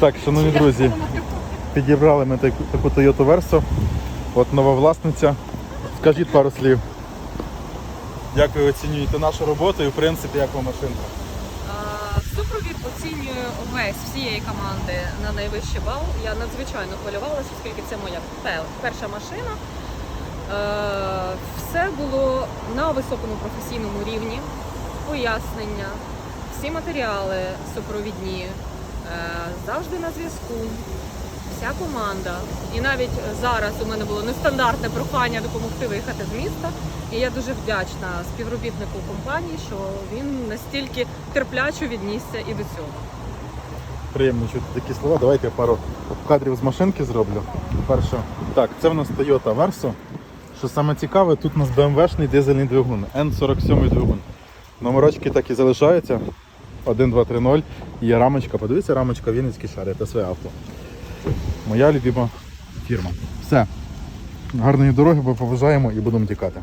Так, шановні друзі, підібрали ми таку, таку Toyota Verso. От нова власниця. Скажіть пару слів. Як ви оцінюєте нашу роботу і в принципі як вам машинка? Супровід оцінює весь всієї команди на найвищий бал. Я надзвичайно хвилювалася, оскільки це моя перша машина. Е, Все було на високому професійному рівні, пояснення, всі матеріали супровідні, завжди на зв'язку. Вся команда. І навіть зараз у мене було нестандартне прохання допомогти виїхати з міста. І я дуже вдячна співробітнику компанії, що він настільки терпляче віднісся і до цього. Приємно чути такі слова. Давайте я пару кадрів з машинки зроблю. Перше. Так, це в нас Toyota Verso. Що саме цікаве, тут у нас BMW-шний дизельний двигун, N47 двигун. Номерочки так і залишаються. 1, 2, 3, 0. Є рамочка. Подивіться, рамочка Вінницький шар, своє авто. Моя любима фірма. Все. Гарної дороги, бо поважаємо і будемо тікати.